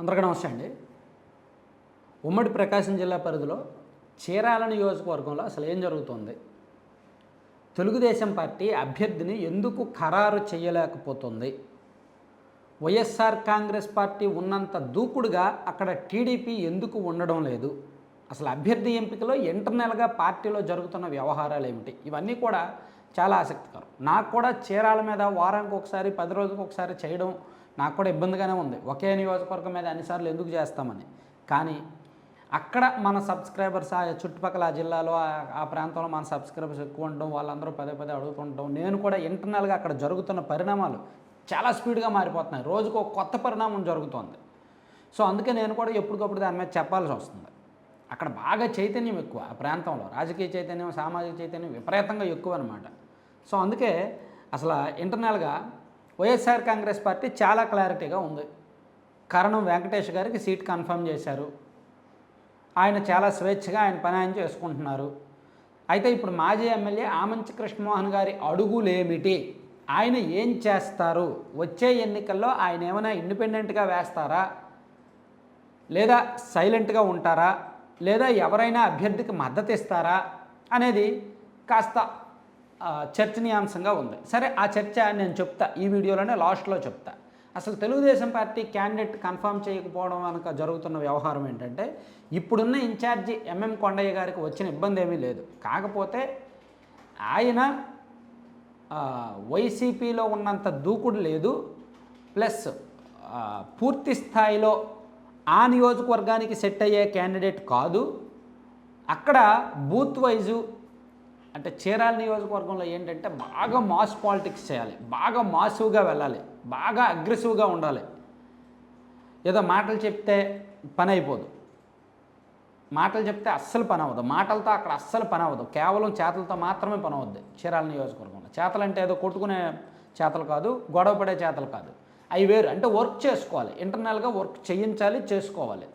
అందరికీ నమస్తే అండి. ఉమ్మడి ప్రకాశం జిల్లా పరిధిలో చీరాల నియోజకవర్గంలో అసలు ఏం జరుగుతుంది? తెలుగుదేశం పార్టీ అభ్యర్థిని ఎందుకు ఖరారు చేయలేకపోతుంది? వైఎస్ఆర్ కాంగ్రెస్ పార్టీ ఉన్నంత దూకుడుగా అక్కడ టీడీపీ ఎందుకు ఉండడం లేదు? అసలు అభ్యర్థి ఎంపికలో ఇంటర్నల్గా పార్టీలో జరుగుతున్న వ్యవహారాలు ఏమిటి? ఇవన్నీ కూడా చాలా ఆసక్తికరం. నాకు కూడా చీరాల మీద వారానికి ఒకసారి పది రోజులకు ఒకసారి చేయడం నాకు కూడా ఇబ్బందిగానే ఉంది. ఒకే నియోజకవర్గం మీద అన్నిసార్లు ఎందుకు చేస్తామని. కానీ అక్కడ మన సబ్స్క్రైబర్స్ ఆ చుట్టుపక్కల ఆ జిల్లాలో ఆ- ప్రాంతంలో మన సబ్స్క్రైబర్స్ ఎక్కువ ఉండడం వాళ్ళందరూ పదే పదే అడుగుతుండడం నేను కూడా ఇంటర్నల్గా అక్కడ జరుగుతున్న పరిణామాలు చాలా స్పీడ్గా మారిపోతున్నాయి. రోజుకు ఒక కొత్త పరిణామం జరుగుతోంది. సో అందుకే నేను కూడా ఎప్పటికప్పుడు దాని మీద చెప్పాల్సి వస్తుంది. అక్కడ బాగా చైతన్యం ఎక్కువ ఆ ప్రాంతంలో. రాజకీయ చైతన్యం సామాజిక చైతన్యం విపరీతంగా ఎక్కువ అనమాట సో అందుకే అసలు ఇంటర్నల్గా వైఎస్ఆర్ కాంగ్రెస్ పార్టీ చాలా క్లారిటీగా ఉంది. కరణం వెంకటేష్ గారికి సీట్ కన్ఫర్మ్ చేశారు. ఆయన చాలా స్వేచ్ఛగా ఆయన పని ఆయన చేసుకుంటున్నారు. అయితే ఇప్పుడు మాజీ ఎమ్మెల్యే ఆమంచి కృష్ణమోహన్ గారి అడుగులేమిటి? ఆయన ఏం చేస్తారు? వచ్చే ఎన్నికల్లో ఆయన ఏమైనా ఇండిపెండెంట్గా వేస్తారా? లేదా సైలెంట్గా ఉంటారా? లేదా ఎవరైనా అభ్యర్థికి మద్దతు ఇస్తారా అనేది కాస్త చర్చనీయాంశంగా ఉంది. సరే ఆ చర్చ నేను చెప్తా. ఈ వీడియోలోనే లాస్ట్లో చెప్తా. అసలు తెలుగుదేశం పార్టీ క్యాండిడేట్ కన్ఫర్మ్ చేయకపోవడం కనుక జరుగుతున్న వ్యవహారం ఏంటంటే ఇప్పుడున్న ఇన్ఛార్జి ఎంఎం కొండయ్య గారికి వచ్చిన ఇబ్బంది ఏమీ లేదు. కాకపోతే ఆయన వైసీపీలో ఉన్నంత దూకుడు లేదు. ప్లస్ పూర్తి స్థాయిలో ఆ నియోజకవర్గానికి సెట్ అయ్యే క్యాండిడేట్ కాదు. అక్కడ బూత్ వైజు అంటే చీరాల నియోజకవర్గంలో ఏంటంటే బాగా మాస్ పాలిటిక్స్ చేయాలి. బాగా మాసివ్గా వెళ్ళాలి. బాగా అగ్రెసివ్గా ఉండాలి. ఏదో మాటలు చెప్తే పని అయిపోదు. మాటలు చెప్తే అస్సలు పని అవ్వదు. మాటలతో అక్కడ అస్సలు పని అవ్వదు. కేవలం చేతలతో మాత్రమే పని అవుద్ది చీరాల నియోజకవర్గంలో. చేతలు అంటే ఏదో కొట్టుకునే చేతలు కాదు గొడవ పడే చేతలు కాదు. అవి వేరు. అంటే వర్క్ చేసుకోవాలి. ఇంటర్నల్గా వర్క్ చేయించాలి చేసుకోవాలి.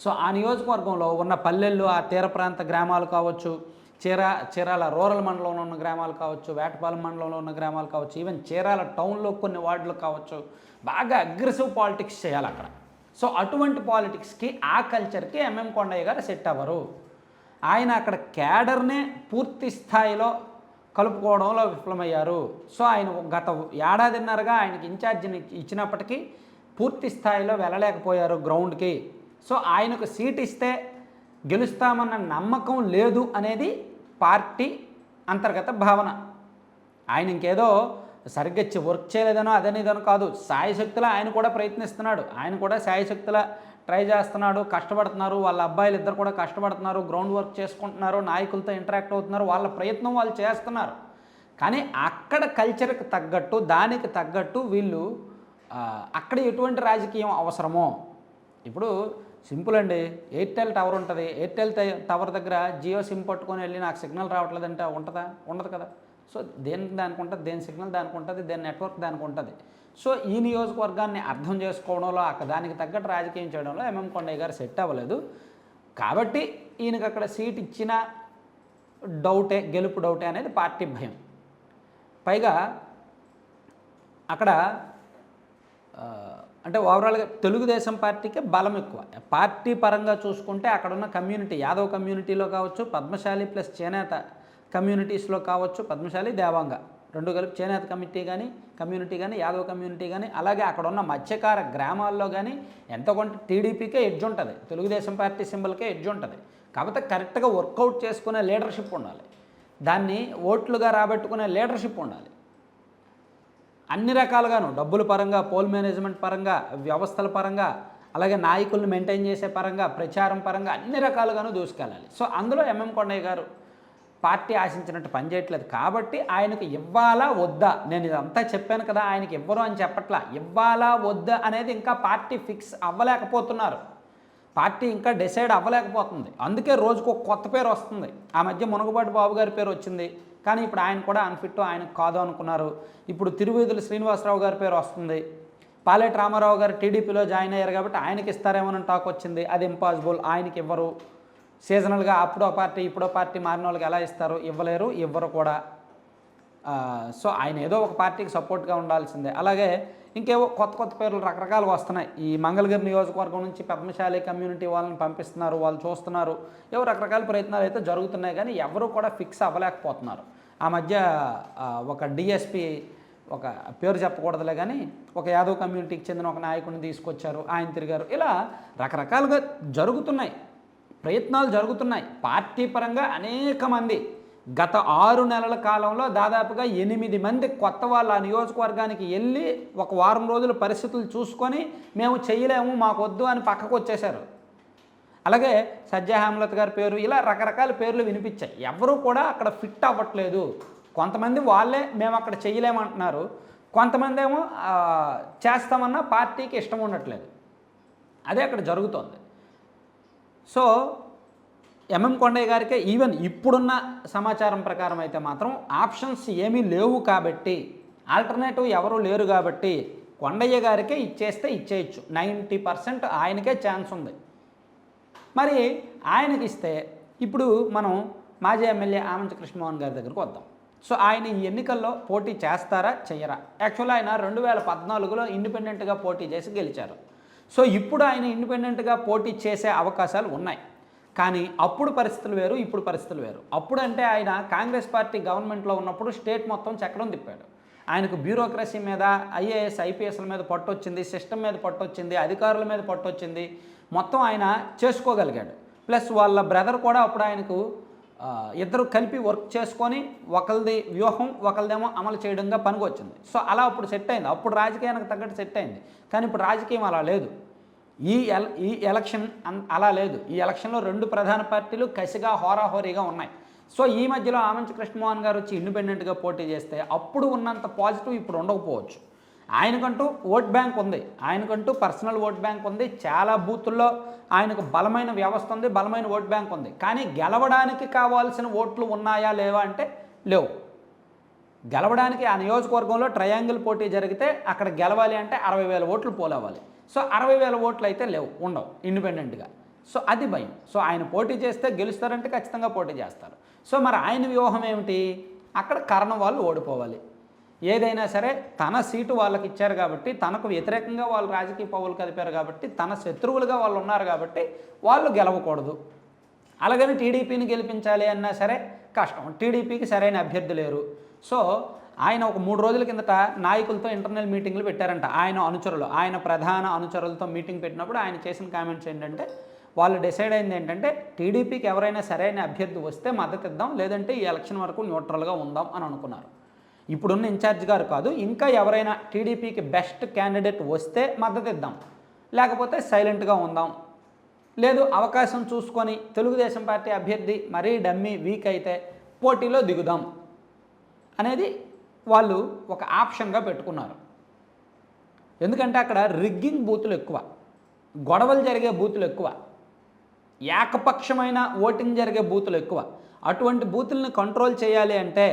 సో ఆ నియోజకవర్గంలో ఉన్న పల్లెళ్ళు ఆ తీర ప్రాంత గ్రామాలు కావచ్చు చీరా చీరాల రూరల్ మండలంలో ఉన్న గ్రామాలు కావచ్చు వేటపాలెం మండలంలో ఉన్న గ్రామాలు కావచ్చు ఈవెన్ చీరాల టౌన్లో కొన్ని వార్డులు కావచ్చు బాగా అగ్రెసివ్ పాలిటిక్స్ చేయాలి అక్కడ. సో అటువంటి పాలిటిక్స్కి ఆ కల్చర్కి ఎంఎం కొండయ్య గారు సెట్ అవ్వరు. ఆయన అక్కడ క్యాడర్నే పూర్తి స్థాయిలో కలుపుకోవడంలో విఫలమయ్యారు. సో ఆయన గత ఏడాదిన్నరగా ఆయనకి ఇన్ఛార్జిని ఇచ్చినప్పటికీ పూర్తి స్థాయిలో వెళ్ళలేకపోయారు గ్రౌండ్కి సో ఆయనకు సీట్ ఇస్తే గెలుస్తామన్న నమ్మకం లేదు అనేది పార్టీ అంతర్గత భావన. ఆయన ఇంకేదో సరిగ్గా వర్క్ చేయలేదనో అదనేదనో కాదు. సాయశక్తుల ఆయన కూడా ప్రయత్నిస్తున్నాడు. ఆయన కూడా సాయశక్తుల ట్రై చేస్తున్నాడు. కష్టపడుతున్నారు. వాళ్ళ అబ్బాయిలు ఇద్దరు కూడా కష్టపడుతున్నారు. గ్రౌండ్ వర్క్ చేసుకుంటున్నారు. నాయకులతో ఇంటరాక్ట్ అవుతున్నారు. వాళ్ళ ప్రయత్నం వాళ్ళు చేస్తున్నారు. కానీ అక్కడ కల్చర్కి తగ్గట్టు దానికి తగ్గట్టు వీళ్ళు అక్కడ ఎటువంటి రాజకీయం అవసరమో. ఇప్పుడు సింపుల్ అండి. ఎయిర్టెల్ టవర్ ఉంటుంది. ఎయిర్టెల్ టవర్ దగ్గర జియో సిమ్ పట్టుకొని వెళ్ళి నాకు సిగ్నల్ రావట్లేదంటే ఉంటుందా? ఉండదు కదా. సో దేనికి దానికి ఉంటుంది? దేని సిగ్నల్ దానికి ఉంటుంది? దేని నెట్వర్క్ దానికి ఉంటుంది? సో ఈ నియోజకవర్గాన్ని అర్థం చేసుకోవడంలో అక్కడ దానికి తగ్గట్టు రాజకీయం చేయడంలో ఎంఎం కొండయ్య గారు సెట్ అవ్వలేదు. కాబట్టి ఈయనకి అక్కడ సీట్ ఇచ్చిన డౌటే గెలుపు డౌటే అనేది పార్టీ భయం. పైగా అక్కడ అంటే ఓవరాల్గా తెలుగుదేశం పార్టీకి బలం ఎక్కువ. పార్టీ పరంగా చూసుకుంటే అక్కడున్న కమ్యూనిటీ యాదవ్ కమ్యూనిటీలో కావచ్చు పద్మశాలి ప్లస్ చేనేత కమ్యూనిటీస్లో కావచ్చు పద్మశాలి దేవాంగ రెండు కలిపి చేనేత కమిటీ కానీ కమ్యూనిటీ కానీ యాదవ్ కమ్యూనిటీ కానీ అలాగే అక్కడ ఉన్న మత్స్యకార గ్రామాల్లో కానీ ఎంత కొంత టీడీపీకే ఎడ్జ్ ఉంటుంది. తెలుగుదేశం పార్టీ సింబల్కే ఎడ్జ్ ఉంటుంది. కాకపోతే కరెక్ట్గా వర్కౌట్ చేసుకునే లీడర్షిప్ ఉండాలి. దాన్ని ఓట్లుగా రాబట్టుకునే లీడర్షిప్ ఉండాలి. అన్ని రకాలుగాను డబ్బుల పరంగా పోల్ మేనేజ్మెంట్ పరంగా వ్యవస్థల పరంగా అలాగే నాయకులను మెయింటైన్ చేసే పరంగా ప్రచారం పరంగా అన్ని రకాలుగాను దూసుకెళ్ళాలి. సో అందులో ఎంఎం కొండయ్య గారు పార్టీ ఆశించినట్టు పనిచేయట్లేదు కాబట్టి ఆయనకు ఇవ్వాలా వద్దా? నేను ఇదంతా చెప్పాను కదా ఆయనకి ఇవ్వరు అని చెప్పట్లా. ఇవ్వాలా వద్దా అనేది ఇంకా పార్టీ ఫిక్స్ అవ్వలేకపోతున్నారు. పార్టీ ఇంకా డిసైడ్ అవ్వలేకపోతుంది. అందుకే రోజుకు కొత్త పేరు వస్తుంది. ఆ మధ్య మునగబాటి బాబు గారి పేరు వచ్చింది. కానీ ఇప్పుడు ఆయన కూడా అన్ఫిట్ ఆయనకు కాదు అనుకున్నారు. ఇప్పుడు తిరువేదుల శ్రీనివాసరావు గారి పేరు వస్తుంది. పాలేటి రామారావు గారు టీడీపీలో జాయిన్ అయ్యారు కాబట్టి ఆయనకి ఇస్తారేమోనని టాక్ వచ్చింది. అది ఇంపాసిబుల్ ఆయనకి ఇవ్వరు. సీజనల్గా అప్పుడో పార్టీ ఇప్పుడో పార్టీ మారిన వాళ్ళకి ఎలా ఇస్తారు? ఇవ్వలేరు ఇవ్వరు కూడా. సో ఆయన ఏదో ఒక పార్టీకి సపోర్ట్గా ఉండాల్సిందే. అలాగే ఇంకేవో కొత్త కొత్త పేర్లు రకరకాలు వస్తున్నాయి. ఈ మంగళగిరి నియోజకవర్గం నుంచి పద్మశాలి కమ్యూనిటీ వాళ్ళని పంపిస్తున్నారు వాళ్ళు చూస్తున్నారు. ఏవో రకరకాల ప్రయత్నాలు అయితే జరుగుతున్నాయి కానీ ఎవరు కూడా ఫిక్స్ అవ్వలేకపోతున్నారు. ఆ మధ్య ఒక డిఎస్పి ఒక పేరు చెప్పకూడదులే కానీ ఒక యాదవ్ కమ్యూనిటీకి చెందిన ఒక నాయకుడిని తీసుకొచ్చారు ఆయన తిరిగారు. ఇలా రకరకాలుగా జరుగుతున్నాయి. ప్రయత్నాలు జరుగుతున్నాయి. పార్టీ పరంగా అనేక మంది గత ఆరు నెలల కాలంలో దాదాపుగా ఎనిమిది మంది కొత్త వాళ్ళు ఆ నియోజకవర్గానికి వెళ్ళి ఒక వారం రోజులు పరిస్థితులు చూసుకొని మేము చేయలేము మాకు వద్దు అని పక్కకు వచ్చేశారు. అలాగే సజ్జా హేమలత గారి పేరు ఇలా రకరకాల పేర్లు వినిపించాయి. ఎవరు కూడా అక్కడ ఫిట్ అవ్వట్లేదు. కొంతమంది వాళ్ళే మేము అక్కడ చేయలేమంటున్నారు. కొంతమంది ఏమో చేస్తామన్నా పార్టీకి ఇష్టం ఉండట్లేదు. అదే అక్కడ జరుగుతోంది. సో ఎంఎం కొండయ్య గారికి ఈవెన్ ఇప్పుడున్న సమాచారం ప్రకారం అయితే మాత్రం ఆప్షన్స్ ఏమీ లేవు కాబట్టి ఆల్టర్నేటివ్ ఎవరు లేరు కాబట్టి కొండయ్య గారికే ఇచ్చేస్తే ఇచ్చేయచ్చు. నైంటీ పర్సెంట్ ఆయనకే ఛాన్స్ ఉంది. మరి ఆయనకి ఇస్తే ఇప్పుడు మనం మాజీ ఎమ్మెల్యే ఆమంచ కృష్ణమోహన్ గారి దగ్గరకు వద్దాం. సో ఆయన ఈ ఎన్నికల్లో పోటీ చేస్తారా చెయ్యరా? యాక్చువల్ ఆయన రెండు వేల పద్నాలుగులో ఇండిపెండెంట్గా పోటీ చేసి గెలిచారు. సో ఇప్పుడు ఆయన ఇండిపెండెంట్గా పోటీ చేసే అవకాశాలు ఉన్నాయి. కానీ అప్పుడు పరిస్థితులు వేరు ఇప్పుడు పరిస్థితులు వేరు. అప్పుడు అంటే ఆయన కాంగ్రెస్ పార్టీ గవర్నమెంట్లో ఉన్నప్పుడు స్టేట్ మొత్తం చక్రం తిప్పాడు. ఆయనకు బ్యూరోక్రసీ మీద ఐఏఎస్ ఐపీఎస్ల మీద పట్టొచ్చింది సిస్టమ్ మీద పట్టొచ్చింది అధికారుల మీద పట్టొచ్చింది. మొత్తం ఆయన చేసుకోగలిగాడు. ప్లస్ వాళ్ళ బ్రదర్ కూడా అప్పుడు ఆయనకు ఇద్దరు కలిపి వర్క్ చేసుకొని ఒకరిది వ్యూహం ఒకరిదేమో అమలు చేయడంగా పనికొచ్చింది. సో అలా అప్పుడు సెట్ అయింది. అప్పుడు రాజకీయానికి తగ్గట్టు సెట్ అయింది. కానీ ఇప్పుడు రాజకీయం అలా లేదు. ఈ ఎల్ ఈ ఎలక్షన్ అన్- అలా లేదు. ఈ ఎలక్షన్లో రెండు ప్రధాన పార్టీలు కసిగా హోరాహోరీగా ఉన్నాయి. సో ఈ మధ్యలో ఆమంచి కృష్ణమోహన్ గారు వచ్చి ఇండిపెండెంట్గా పోటీ చేస్తే అప్పుడు ఉన్నంత పాజిటివ్ ఇప్పుడు ఉండకపోవచ్చు. ఆయనకంటూ ఓట్ బ్యాంక్ ఉంది. ఆయనకంటూ పర్సనల్ ఓట్ బ్యాంక్ ఉంది. చాలా బూతుల్లో ఆయనకు బలమైన వ్యవస్థ ఉంది బలమైన ఓట్ బ్యాంక్ ఉంది. కానీ గెలవడానికి కావాల్సిన ఓట్లు ఉన్నాయా లేవా అంటే లేవు. గెలవడానికి ఆ నియోజకవర్గంలో ట్రయాంగిల్ పోటీ జరిగితే అక్కడ గెలవాలి అంటే అరవై వేల ఓట్లు పోలవ్వాలి సో అరవై వేల ఓట్లు అయితే లేవు ఉండవు ఇండిపెండెంట్గా సో అది భయం. సో ఆయన పోటీ చేస్తే గెలుస్తారంటే ఖచ్చితంగా పోటీ చేస్తారు. సో మరి ఆయన వ్యూహం ఏమిటి? అక్కడ కరణం వాళ్ళు ఓడిపోవాలి. ఏదైనా సరే తన సీటు వాళ్ళకి ఇచ్చారు కాబట్టి తనకు వ్యతిరేకంగా వాళ్ళు రాజకీయ పౌలు కలిపారు కాబట్టి తన శత్రువులుగా వాళ్ళు ఉన్నారు కాబట్టి వాళ్ళు గెలవకూడదు. అలాగని టీడీపీని గెలిపించాలి అన్నా సరే కష్టం. టీడీపీకి సరైన అభ్యర్థి లేరు. సో ఆయన ఒక మూడు రోజుల కిందట నాయకులతో ఇంటర్నల్ మీటింగ్లు పెట్టారంట. ఆయన అనుచరులు ఆయన ప్రధాన అనుచరులతో మీటింగ్ పెట్టినప్పుడు ఆయన చేసిన కామెంట్స్ ఏంటంటే వాళ్ళు డిసైడ్ అయింది ఏంటంటే టీడీపీకి ఎవరైనా సరైన అభ్యర్థి వస్తే మద్దతు ఇద్దాం లేదంటే ఈ ఎలక్షన్ వరకు న్యూట్రల్గా ఉందాం అని అనుకున్నారు. ఇప్పుడున్న ఇన్ఛార్జ్ గారు కాదు ఇంకా ఎవరైనా టీడీపీకి బెస్ట్ క్యాండిడేట్ వస్తే మద్దతు ఇద్దాం లేకపోతే సైలెంట్గా ఉందాం. లేదు అవకాశం చూసుకొని తెలుగుదేశం పార్టీ అభ్యర్థి మరీ డమ్మీ వీక్ అయితే పోటీలో దిగుదాం అనేది వాళ్ళు ఒక ఆప్షన్గా పెట్టుకున్నారు. ఎందుకంటే అక్కడ రిగ్గింగ్ బూతులు ఎక్కువ గొడవలు జరిగే బూతులు ఎక్కువ ఏకపక్షమైన ఓటింగ్ జరిగే బూతులు ఎక్కువ. అటువంటి బూతుల్ని కంట్రోల్ చేయాలి అంటే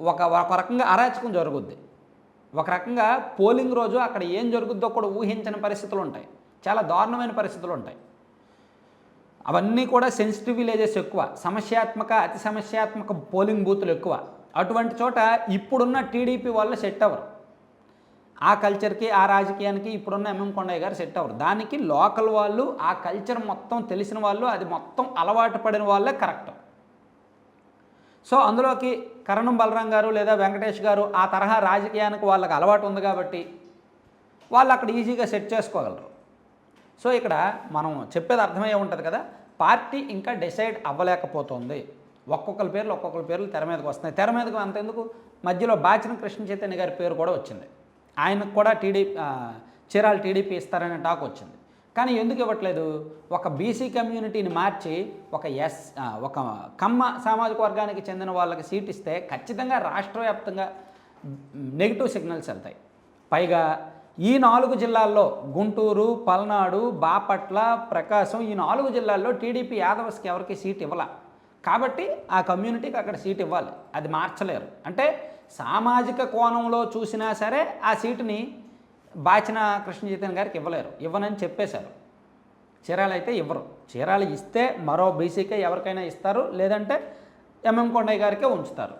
ఒక ఒక రకంగా అరాచకం జరుగుద్ది. ఒక రకంగా పోలింగ్ రోజు అక్కడ ఏం జరుగుద్దో కూడా ఊహించని పరిస్థితులు ఉంటాయి. చాలా దారుణమైన పరిస్థితులు ఉంటాయి. అవన్నీ కూడా సెన్సిటివ్ విలేజెస్ ఎక్కువ సమస్యాత్మక అతి సమస్యాత్మక పోలింగ్ బూతులు ఎక్కువ. అటువంటి చోట ఇప్పుడున్న టీడీపీ వాళ్ళు సెట్ అవ్వరు. ఆ కల్చర్కి ఆ రాజకీయానికి ఇప్పుడున్న ఎంఎం కొండయ్య గారు సెట్ అవ్వరు. దానికి లోకల్ వాళ్ళు ఆ కల్చర్ మొత్తం తెలిసిన వాళ్ళు అది మొత్తం అలవాటు పడిన వాళ్ళే కరెక్ట్. సో అందులోకి కరణం బలరాం గారు లేదా వెంకటేష్ గారు ఆ తరహా రాజకీయానికి వాళ్ళకి అలవాటు ఉంది కాబట్టి వాళ్ళు అక్కడ ఈజీగా సెట్ చేసుకోగలరు. సో ఇక్కడ మనం చెప్పేది అర్థమయ్యే ఉంటుంది కదా పార్టీ ఇంకా డిసైడ్ అవ్వలేకపోతుంది. ఒక్కొక్కరి పేర్లు ఒక్కొక్కరి పేర్లు తెర మీదకి వస్తున్నాయి. తెర మీదకి అంతెందుకు మధ్యలో బాచిన కృష్ణ చైతన్య గారి పేరు కూడా వచ్చింది. ఆయనకు కూడా టీడీపీ చీరాలు టీడీపీ ఇస్తారనే టాక్ వచ్చింది. కానీ ఎందుకు ఇవ్వట్లేదు? ఒక బీసీ కమ్యూనిటీని మార్చి ఒక ఎస్ ఒక కమ్మ సామాజిక వర్గానికి చెందిన వాళ్ళకి సీట్ ఇస్తే ఖచ్చితంగా రాష్ట్ర వ్యాప్తంగా నెగిటివ్ సిగ్నల్స్ వెళ్తాయి. పైగా ఈ నాలుగు జిల్లాల్లో గుంటూరు పల్నాడు బాపట్ల ప్రకాశం ఈ నాలుగు జిల్లాల్లో టీడీపీ యాదవస్కి ఎవరికి సీట్ ఇవ్వాల? కాబట్టి ఆ కమ్యూనిటీకి అక్కడ సీట్ ఇవ్వాలి. అది మార్చలేరు. అంటే సామాజిక కోణంలో చూసినా సరే ఆ సీటుని బాచిన కృష్ణ చైతన్య గారికి ఇవ్వలేరు. ఇవ్వనని చెప్పేశారు. చీరాలు అయితే ఇవ్వరు. చీరాలు ఇస్తే మరో బీసీకే ఎవరికైనా ఇస్తారు. లేదంటే ఎంఎం కొండయ్య గారికే ఉంచుతారు.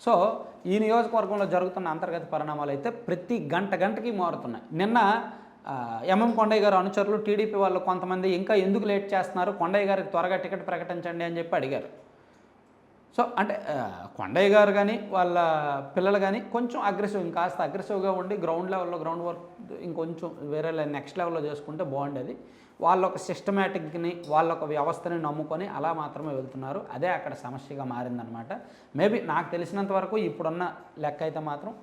సో ఈ నియోజకవర్గంలో జరుగుతున్న అంతర్గత పరిణామాలు అయితే ప్రతి గంట గంటకి మారుతున్నాయి. నిన్న ఎంఎం కొండయ్య గారు అనుచరులు టీడీపీ వాళ్ళు కొంతమంది ఇంకా ఎందుకు లేట్ చేస్తున్నారు? కొండయ్య గారికి త్వరగా టికెట్ ప్రకటించండి అని చెప్పి అడిగారు. సో అంటే కొండయ్య గారు కానీ వాళ్ళ పిల్లలు కానీ కొంచెం అగ్రెసివ్ ఇంకాస్త అగ్రెసివ్గా ఉండి గ్రౌండ్ లెవెల్లో గ్రౌండ్ వర్క్ ఇంకొంచెం వేరే నెక్స్ట్ లెవెల్లో చేసుకుంటే బాగుండేది. వాళ్ళ ఒక సిస్టమేటిక్ని వాళ్ళ ఒక వ్యవస్థని నమ్ముకొని అలా మాత్రమే వెళ్తున్నారు. అదే అక్కడ సమస్యగా మారిందనమాట. మేబీ నాకు తెలిసినంత వరకు ఇప్పుడున్న లెక్క అయితే మాత్రం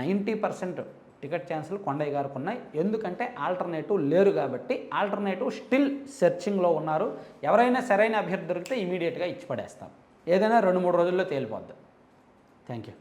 నైంటీ పర్సెంట్ టికెట్ ఛాన్సులు కొండయ్య గారికి ఉన్నాయి. ఎందుకంటే ఆల్టర్నేటివ్ లేరు కాబట్టి ఆల్టర్నేటివ్ స్టిల్ సెర్చింగ్లో ఉన్నారు. ఎవరైనా సరైన అభ్యర్థి దొరికితే ఇమీడియట్గా ఇచ్చి పడేస్తాం ఏదైనా రెండు మూడు రోజుల్లో తేలిపోద్ది. Thank you